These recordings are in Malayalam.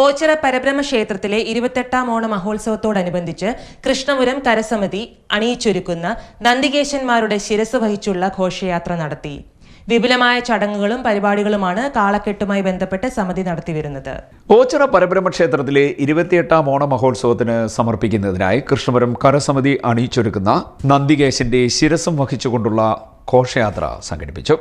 ഓച്ചിറ പരബ്രഹ്മ ക്ഷേത്രത്തിലെ ഇരുപത്തെട്ടാം ഓണ മഹോത്സവത്തോടനുബന്ധിച്ച് കൃഷ്ണപുരം കരസമിതി അണിയിച്ചൊരുക്കുന്ന നന്ദികേശന്മാരുടെ ശിരസ് വഹിച്ചുള്ള ഘോഷയാത്ര നടത്തി. വിപുലമായ ചടങ്ങുകളും പരിപാടികളുമാണ് കാളക്കെട്ടുമായി ബന്ധപ്പെട്ട് സമിതി നടത്തിവരുന്നത്. ഓച്ചിറ പരബ്രഹ്മ ക്ഷേത്രത്തിലെ ഇരുപത്തിയെട്ടാം ഓണ മഹോത്സവത്തിന് സമർപ്പിക്കുന്നതിനായി കൃഷ്ണപുരം കരസമിതി അണിയിച്ചൊരുക്കുന്ന നന്ദികേശന്റെ ശിരസം വഹിച്ചുകൊണ്ടുള്ള ഘോഷയാത്ര സംഘടിപ്പിച്ചു.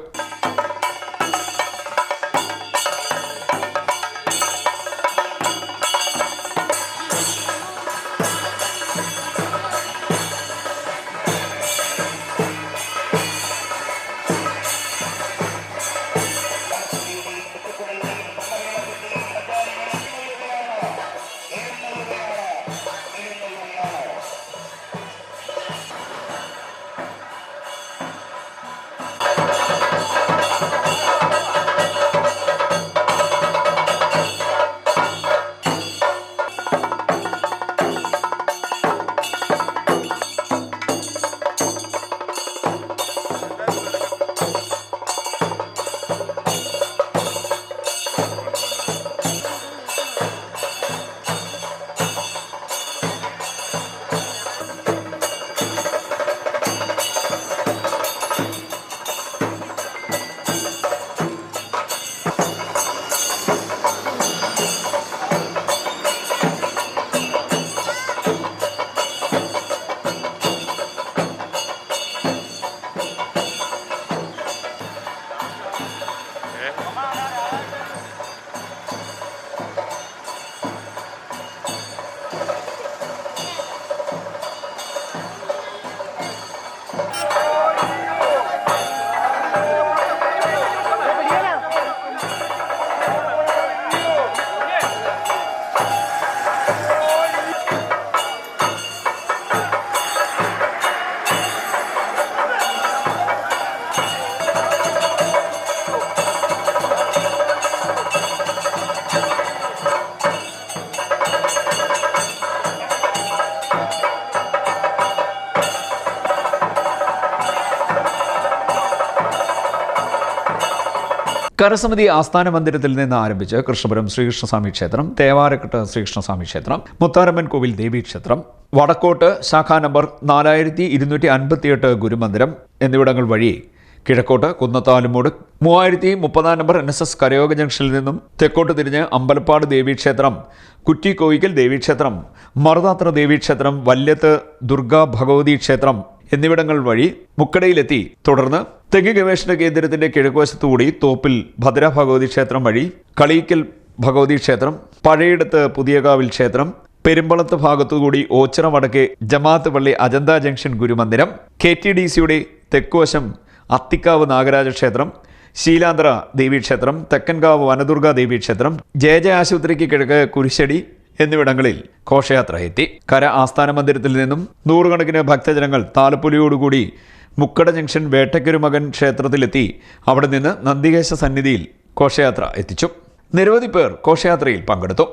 കരസമിതി ആസ്ഥാന മന്ദിരത്തിൽ നിന്ന് ആരംഭിച്ച് കൃഷ്ണപുരം ശ്രീകൃഷ്ണസ്വാമി ക്ഷേത്രം തേവാരക്കെട്ട് ശ്രീകൃഷ്ണസ്വാമി ക്ഷേത്രം മുത്താരമ്മൻ കോവിൽ ദേവീ ക്ഷേത്രം വടക്കോട്ട് ശാഖാ നമ്പർ നാലായിരത്തി ഇരുന്നൂറ്റി അൻപത്തിയെട്ട് ഗുരുമന്ദിരം എന്നിവിടങ്ങൾ വഴി കിഴക്കോട്ട് കുന്നത്താലുമൂട്. മൂവായിരത്തി മുപ്പതാം നമ്പർ എൻ എസ് എസ് കരയോഗ ജംഗ്ഷനിൽ നിന്നും തെക്കോട്ട് തിരിഞ്ഞ് അമ്പലപ്പാട് ദേവീക്ഷേത്രം കുറ്റിക്കോയിക്കൽ ദേവീക്ഷേത്രം മറുതാത്ര ദേവീക്ഷേത്രം വല്യത്ത് ദുർഗാ ഭഗവതി ക്ഷേത്രം എന്നിവിടങ്ങൾ വഴി മുക്കടയിലെത്തി. തുടർന്ന് തെങ്ങ് ഗവേഷണ കേന്ദ്രത്തിന്റെ കിഴക്കുവശത്തുകൂടി തോപ്പിൽ ഭദ്ര ഭഗവതി ക്ഷേത്രം വഴി കളിയിക്കൽ ഭഗവതി ക്ഷേത്രം പഴയടത്ത് പുതിയകാവിൽ ക്ഷേത്രം പെരുമ്പളത്ത് ഭാഗത്തുകൂടി ഓച്ചിറ വടക്കെ ജമാഅത്ത് പള്ളി അജന്ത ജംഗ്ഷൻ ഗുരുമന്ദിരം കെ ടി ഡി സിയുടെ തെക്കുവശം അത്തിക്കാവ് നാഗരാജ ക്ഷേത്രം ശീലാന്തര ദേവീക്ഷേത്രം തെക്കൻകാവ് വനദുർഗ ദേവീക്ഷേത്രം ജയ ജയ ആശുപത്രിക്ക് കിഴക്ക് കുരിശടി എന്നിവിടങ്ങളിൽ ഘോഷയാത്ര എത്തി. കര ആസ്ഥാന മന്ദിരത്തിൽ നിന്നും നൂറുകണക്കിന് ഭക്തജനങ്ങൾ താലപ്പൊലിയോടുകൂടി മുക്കട ജംഗ്ഷൻ വേട്ടക്കരുമകൻ ക്ഷേത്രത്തിലെത്തി. അവിടെ നിന്ന് നന്ദികേശ സന്നിധിയിൽ ഘോഷയാത്ര എത്തിച്ചു. നിരവധി പേർ ഘോഷയാത്രയിൽ പങ്കെടുത്തു.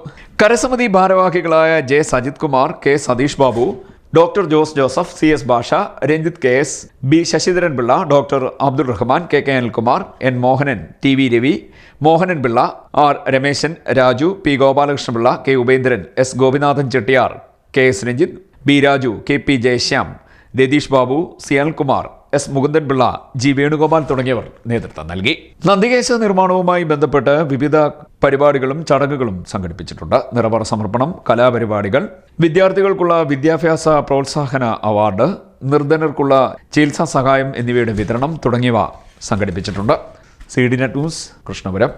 കരസമിതി ഭാരവാഹികളായ J. Sajith Kumar K. Satheesh Babu doctor Jose Joseph C S Basha Ranjith K S B Sasidharan Pillai doctor Abdul Rahman K K Anilkumar N Mohanan T V Ravi Mohanan Pillai R Rameshan Raju P Gopalakrishnapillai K Upendran S Gopinathan Chettiar K S Ranjith B Raju K P Jayashyam Ratheesh Babu C Anilkumar S Mukundan Pillai G Venugopal തുടങ്ങിയവർ നേതൃത്വം നൽകി. നന്ദികേശ നിർമ്മാണവുമായി ബന്ധപ്പെട്ട് വിവിധ പരിപാടികളും ചടങ്ങുകളും സംഘടിപ്പിച്ചിട്ടുണ്ട്. നിറവറ സമർപ്പണം കലാപരിപാടികൾ വിദ്യാർത്ഥികൾക്കുള്ള വിദ്യാഭ്യാസ പ്രോത്സാഹന അവാർഡ് നിർധനർക്കുള്ള ചികിത്സാ സഹായം എന്നിവയുടെ വിതരണം തുടങ്ങിയവ സംഘടിപ്പിച്ചിട്ടുണ്ട്. C D net news Krishnapuram.